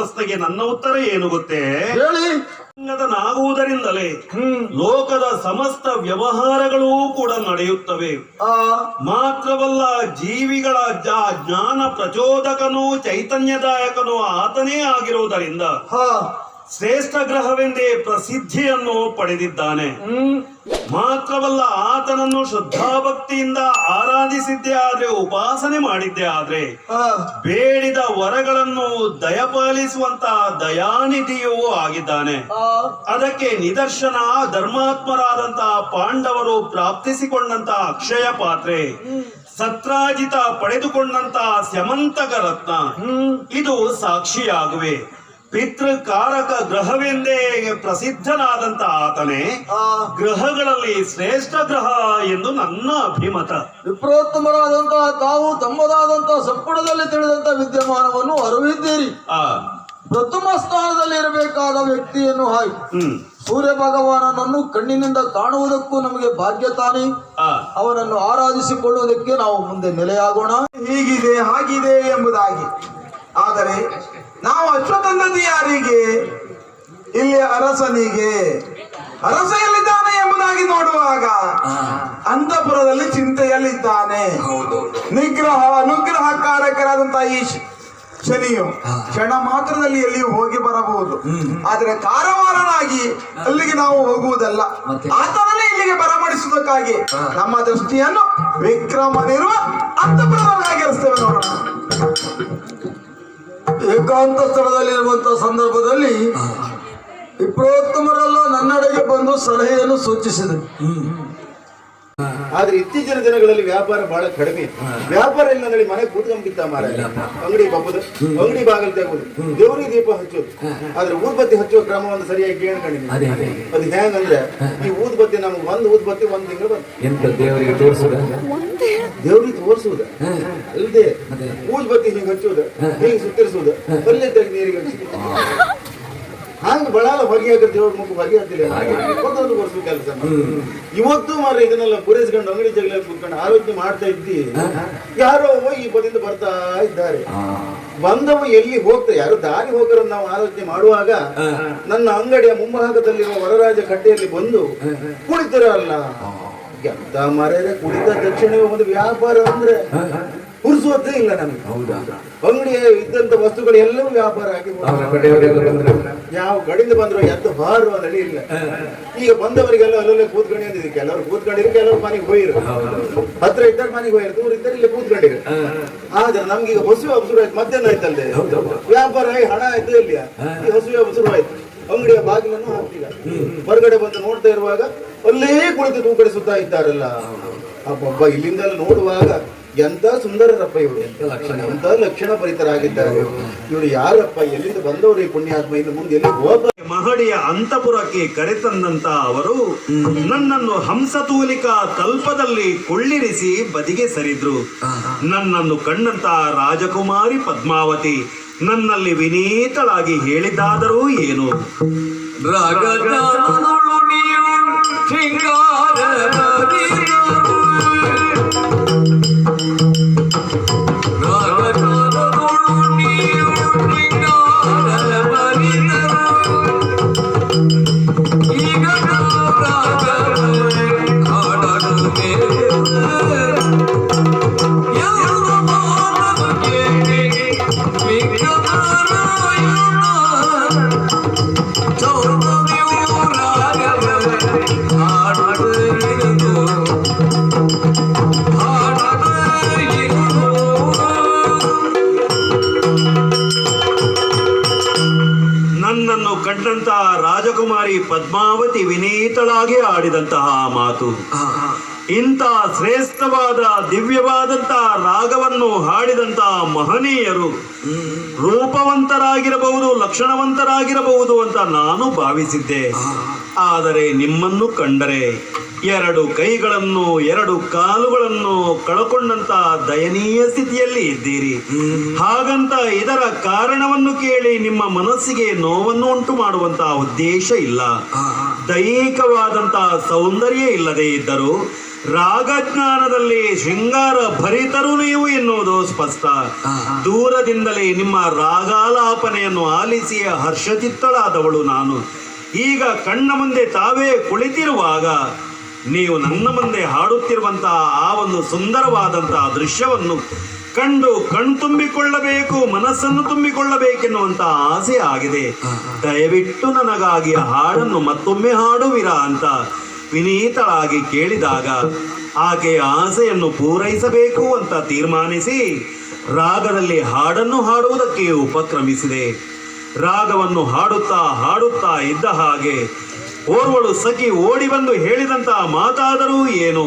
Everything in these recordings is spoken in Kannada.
ನನ್ನ ಪ್ರಶ್ನೆಗೆ ನನ್ನ ಉತ್ತರ ಏನು ಗೊತ್ತೇ? ಹೇಳಿ. ನಾಗುವುದರಿಂದಲೇ ಲೋಕದ ಸಮಸ್ತ ವ್ಯವಹಾರಗಳೂ ಕೂಡ ನಡೆಯುತ್ತವೆ. ಆ. ಮಾತ್ರವಲ್ಲ ಜೀವಿಗಳ ಜ್ಞಾನ ಪ್ರಚೋದಕನೂ ಚೈತನ್ಯದಾಯಕನೂ ಆತನೇ ಆಗಿರುವುದರಿಂದ ಹಾ. ಶ್ರೇಷ್ಠ ಗ್ರಹವೆಂದೇ ಪ್ರಸಿದ್ಧಿಯನ್ನು ಪಡೆದಿದ್ದಾನೆ. ಮಾತ್ರವಲ್ಲ ಆತನನ್ನು ಶ್ರದ್ಧಾಭಕ್ತಿಯಿಂದ ಆರಾಧಿಸಿದ್ದೆ ಆದ್ರೆ ಉಪಾಸನೆ ಮಾಡಿದ್ದೆ ಆದ್ರೆ ಬೇಡಿದ ವರಗಳನ್ನು ದಯಪಾಲಿಸುವಂತ ದಯಾನಿಧಿಯೂ ಆಗಿದ್ದಾನೆ. ಅದಕ್ಕೆ ನಿದರ್ಶನ ಧರ್ಮಾತ್ಮರಾದಂತಹ ಪಾಂಡವರು ಪ್ರಾಪ್ತಿಸಿಕೊಂಡಂತ ಅಕ್ಷಯ ಪಾತ್ರೆ ಸತ್ರಾಜಿತ ಪಡೆದುಕೊಂಡಂತ ಸ್ಯಮಂತಕ ರತ್ನ. ಇದು ಸಾಕ್ಷಿಯಾಗುವೆ. ಪಿತೃಕಾರಕ ಗ್ರಹವೆಂದೇ ಪ್ರಸಿದ್ಧನಾದಂತ ಆತನೇ ಆ. ಗ್ರಹಗಳಲ್ಲಿ ಶ್ರೇಷ್ಠ ಗ್ರಹ ಎಂದು ನನ್ನ ಅಭಿಮತ. ವಿಪ್ರೋತ್ತಮರಾದಂತಹ ತಾವು ತಮ್ಮದಾದಂತಹ ಸಂಪುಟದಲ್ಲಿ ತಿಳಿದಂತ ವಿದ್ಯಮಾನವನ್ನು ಅರಿವಿದ್ದೀರಿ. ಆ. ಪ್ರಥಮ ಸ್ಥಾನದಲ್ಲಿ ಇರಬೇಕಾದ ವ್ಯಕ್ತಿಯನ್ನು ಹಾಯ್ ಹ್ಮ್. ಸೂರ್ಯ ಭಗವಾನನನ್ನು ಕಣ್ಣಿನಿಂದ ಕಾಣುವುದಕ್ಕೂ ನಮಗೆ ಭಾಗ್ಯ ತಾನೇ. ಅವನನ್ನು ಆರಾಧಿಸಿಕೊಳ್ಳುವುದಕ್ಕೆ ನಾವು ಮುಂದೆ ನೆಲೆಯಾಗೋಣ. ಹೀಗಿದೆ ಹಾಗಿದೆ ಎಂಬುದಾಗಿ. ಆದರೆ ನಾವು ಅಶ್ವತ್ಥಂದದ್ದು ಯಾರಿಗೆ ಇಲ್ಲಿ ಅರಸನಿಗೆ ಅರಸ ಎಲ್ಲಿದ್ದಾನೆ ಎಂಬುದಾಗಿ ನೋಡುವಾಗ ಅಂತಪುರದಲ್ಲಿ ಚಿಂತೆಯಲ್ಲಿದ್ದಾನೆ. ನಿಗ್ರಹ ಅನುಗ್ರಹ ಕಾರಕರಾದಂತಹ ಈ ಶನಿಯು ಕ್ಷಣ ಮಾತ್ರದಲ್ಲಿ ಎಲ್ಲಿಯೂ ಹೋಗಿ ಬರಬಹುದು. ಆದರೆ ಕಾರವಾರನಾಗಿ ಅಲ್ಲಿಗೆ ನಾವು ಹೋಗುವುದಲ್ಲ. ಆತನನ್ನೇ ಇಲ್ಲಿಗೆ ಬರಮಾಡಿಸುವುದಕ್ಕಾಗಿ ನಮ್ಮ ದೃಷ್ಟಿಯನ್ನು ವಿಕ್ರಮನಿರುವ ಅಂತಃಪುರದೊಳಗಾಗಿರಿಸ್ತೇವೆ ನೋಡೋಣ. ಏಕಾಂತ ಸ್ಥಳದಲ್ಲಿರುವಂತಹ ಸಂದರ್ಭದಲ್ಲಿ ವಿಪ್ರೋತ್ತಮರೆಲ್ಲ ನನ್ನಡೆಗೆ ಬಂದು ಸಲಹೆಯನ್ನು ಸೂಚಿಸಿದರು. ಆದ್ರೆ ಇತ್ತೀಚಿನ ದಿನಗಳಲ್ಲಿ ವ್ಯಾಪಾರ ಬಹಳ ಕಡಿಮೆ. ವ್ಯಾಪಾರ ಇಲ್ಲ ಅಂದ್ರೆ ಮನೆ ಕೂತ್ಕೊಂಡ್ಬಿತ್ತ ಮಾರ ಅಂಗಡಿ ಬಪ್ಪದು ಅಂಗಡಿ ಬಾಗಿಲು ತೆಗೋದು ದೇವರಿಗೆ ದೀಪ ಹಚ್ಚೋದು. ಆದ್ರೆ ಊದ್ಬತ್ತಿ ಹಚ್ಚುವ ಕ್ರಮವನ್ನು ಸರಿಯಾಗಿ ಕೇಳ್ಕೊಂಡಿದ್ದೀನಿ. ಅದು ಹೆಂಗಂದ್ರೆ ಈ ಊದ್ಬತ್ತಿ ನಮ್ಗೆ ಒಂದು ಊದ್ಬತ್ತಿ ಒಂದ್ ತಿಂಗಳು ಬಂತು ಎಂತ ದೇವರಿಗೆ ತೋರಿಸುದ? ದೇವ್ರಿಗೆ ತೋರಿಸುವುದ. ಅಲ್ಲದೆ ಊದ್ಬತ್ತಿ ಹಿಂಗ್ ಹಚ್ಚುವುದು ಹಿಂಗ್ ಸುತ್ತರಿಸುವುದು ಅಲ್ಲೇ ತೆಗೆದು ನೀರಿಗೆ ಹಚ್ಚಿ ಹಂಗ ಬಳಾಲ ಹಾಕಿದ್ರೆ ದೇವ್ರ ಮುಖ ಬಗೆಯಾಗ್ತಿಲ್ಲ ಒಂದೊಂದು ವರ್ಷ ಕೆಲಸ. ಇವತ್ತು ಮಾರ ಇದನ್ನೆಲ್ಲ ಪೂರೈಸ್ಕೊಂಡು ಅಂಗಡಿ ಜಗಳ ಕೂತ್ಕೊಂಡು ಆಲೋಚನೆ ಮಾಡ್ತಾ ಇದ್ದಿ. ಯಾರೋ ಈ ಬದಿಯಿಂದ ಬರ್ತಾ ಇದ್ದಾರೆ. ಬಂದವ ಎಲ್ಲಿ ಹೋಗ್ತಾ ಯಾರು ದಾರಿ ಹೋಗರ ನಾವು ಆಲೋಚನೆ ಮಾಡುವಾಗ ನನ್ನ ಅಂಗಡಿಯ ಮುಂಭಾಗದಲ್ಲಿರುವ ವರರಾಜ ಕಟ್ಟೆಯಲ್ಲಿ ಬಂದು ಕುಳಿತಿರಲ್ಲ. ಎಂತ ಮರ್ಯಾದೆ ಕುಡಿದ ತಕ್ಷಣವೇ ಒಂದು ವ್ಯಾಪಾರ ಅಂದ್ರೆ ಪುರುಸೋದೇ ಇಲ್ಲ ನಮಗೆ. ಹೌದಾ? ಅಂಗಡಿ ಇದ್ದಂತ ವಸ್ತುಗಳು ಎಲ್ಲವೂ ವ್ಯಾಪಾರ ಆಗಿ ಯಾವ ಕಡೆಯಿಂದ ಬಂದ್ರು ಎತ್ತ ಬಾರು ಅನ್ನಲಿ ಇಲ್ಲ. ಈಗ ಬಂದವರಿಗೆಲ್ಲ ಅಲ್ಲಲ್ಲೇ ಕೂತ್ಕೊಂಡಿದ್ದೀವಿ ಕೆಲವರು ಕೂತ್ಕೊಂಡಿರು ಕೆಲವರು ಮನೆಗೆ ಹೋಗಿರು ಹತ್ರ ಇದ್ದಾಗ ಮನೆಗೆ ಹೋಗಿರು ದೂರ ಇದ್ದಾರೆ ಇಲ್ಲಿ ಕೂತ್ಕೊಂಡಿರು ಆದ್ರೆ ನಮ್ಗೆ ಈಗ ಹೊಸ ಹಸುರು ಆಯ್ತು ಮಧ್ಯಾಹ್ನ ಆಯ್ತಲ್ಲದೆ ವ್ಯಾಪಾರ ಆಗಿ ಹಣ ಆಯ್ತು ಇಲ್ಲಿ ಈ ಹಸುವೆ ಹಸುರು ಆಯ್ತು. ಅಂಗಡಿಯ ಬಾಗಿಲನ್ನು ಹಾಕ್ತಿಲ್ಲ ಹೊರಗಡೆ ಬಂದು ನೋಡ್ತಾ ಇರುವಾಗ ಅಲ್ಲೇ ಕುಳಿತು ತೂಕಡಿಸುತ್ತಾ ಇದ್ದಾರಲ್ಲ. ಅಬ್ಬಬ್ಬ ಇಲ್ಲಿಂದಲ್ಲಿ ನೋಡುವಾಗ ಎಂತ ಸುಂದರರಪ್ಪ ಇವರು? ಎಂತ ಲಕ್ಷಣ? ಭರಿತರಾಗಿದ್ದಾರೆ ಇವರು? ಯಾರಪ್ಪ? ಎಲ್ಲಿಂದ ಬಂದವರು ಈ ಪುಣ್ಯಾತ್ಮ? ಇನ್ನು ಮುಂದೆ ಎಲ್ಲಿ ಹೋಗ ಮಹಡಿಯ ಅಂತಪುರಕ್ಕೆ ಕರೆತಂದಂತ ಅವರು ನನ್ನನ್ನು ಹಂಸತೂಲಿಕ ತಲ್ಪದಲ್ಲಿ ಕೊಳ್ಳಿರಿಸಿ ಬದಿಗೆ ಸರಿದ್ರು. ನನ್ನನ್ನು ಕಂಡಂತ ರಾಜಕುಮಾರಿ ಪದ್ಮಾವತಿ ನನ್ನಲ್ಲಿ ವಿನೀತಳಾಗಿ ಹೇಳಿದ್ದಾದರೂ ಏನು? ಕಂಡಂತಹ ರಾಜಕುಮಾರಿ ಪದ್ಮಾವತಿ ವಿನೀತಳಾಗಿ ಆಡಿದಂತಹ ಮಾತು. ಇಂಥ ಶ್ರೇಷ್ಠವಾದ ದಿವ್ಯವಾದಂತಹ ರಾಗವನ್ನು ಹಾಡಿದಂತಹ ಮಹನೀಯರು ರೂಪವಂತರಾಗಿರಬಹುದು ಲಕ್ಷಣವಂತರಾಗಿರಬಹುದು ಅಂತ ನಾನು ಭಾವಿಸಿದ್ದೆ. ಆದರೆ ನಿಮ್ಮನ್ನು ಕಂಡರೆ ಎರಡು ಕೈಗಳನ್ನು, ಎರಡು ಕಾಲುಗಳನ್ನು ಕಳಕೊಂಡಂತ ದಯನೀಯ ಸ್ಥಿತಿಯಲ್ಲಿ ಇದ್ದೀರಿ. ಹಾಗಂತ ಇದರ ಕಾರಣವನ್ನು ಕೇಳಿ ನಿಮ್ಮ ಮನಸ್ಸಿಗೆ ನೋವನ್ನು ಉಂಟು ಮಾಡುವಂತಹ ಉದ್ದೇಶ ಇಲ್ಲ. ದೈಹಿಕವಾದಂತಹ ಸೌಂದರ್ಯ ಇಲ್ಲದೆ ಇದ್ದರೂ ರಾಗಜ್ಞಾನದಲ್ಲಿ ಶೃಂಗಾರ ಭರಿತರು ನೀವು ಎನ್ನುವುದು ಸ್ಪಷ್ಟ. ದೂರದಿಂದಲೇ ನಿಮ್ಮ ರಾಗಾಲಾಪನೆಯನ್ನು ಆಲಿಸಿ ಹರ್ಷಚಿತ್ತಳಾದವಳು ನಾನು. ಈಗ ಕಣ್ಣ ಮುಂದೆ ತಾವೇ ಕುಳಿತಿರುವಾಗ ನೀವು ನನ್ನ ಮುಂದೆ ಹಾಡುತ್ತಿರುವಂತಹ ಆ ಒಂದು ಸುಂದರವಾದಂತಹ ದೃಶ್ಯವನ್ನು ಕಂಡು ಕಣ್ತುಂಬಿಕೊಳ್ಳಬೇಕು ಮನಸ್ಸನ್ನು ತುಂಬಿಕೊಳ್ಳಬೇಕೆನ್ನುವಂತಹ ಆಸೆ ಆಗಿದೆ. ದಯವಿಟ್ಟು ನನಗಾಗಿ ಹಾಡನ್ನು ಮತ್ತೊಮ್ಮೆ ಹಾಡುವಿರಾ ಅಂತ ವಿನೀತಳಾಗಿ ಕೇಳಿದಾಗ ಆಕೆಯ ಆಸೆಯನ್ನು ಪೂರೈಸಬೇಕು ಅಂತ ತೀರ್ಮಾನಿಸಿ ರಾಗದಲ್ಲಿ ಹಾಡನ್ನು ಹಾಡುವುದಕ್ಕೆ ಉಪಕ್ರಮಿಸಿದೆ. ರಾಗವನ್ನು ಹಾಡುತ್ತಾ ಹಾಡುತ್ತಾ ಇದ್ದ ಹಾಗೆ ಓರ್ವಳು ಸಖಿ ಓಡಿ ಬಂದು ಹೇಳಿದಂತ ಮಾತಾದರೂ ಏನು?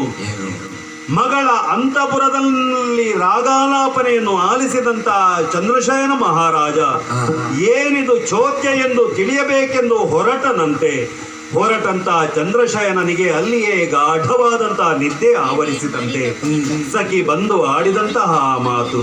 ಮಗಳ ಅಂತಪುರದಲ್ಲಿ ರಾಗಾಲಾಪನೆಯನ್ನು ಆಲಿಸಿದಂತ ಚಂದ್ರಶಯನ ಮಹಾರಾಜ ಏನಿದು ಚೋತ್ಯ ಎಂದು ತಿಳಿಯಬೇಕೆಂದು ಹೊರಟನಂತೆ. ಹೊರಟಂತ ಚಂದ್ರಶಯನನಿಗೆ ಅಲ್ಲಿಯೇ ಗಾಢವಾದಂತ ನಿದ್ದೆ ಆವರಿಸಿದಂತೆ. ಸಖಿ ಬಂದು ಆಡಿದಂತಹ ಮಾತು.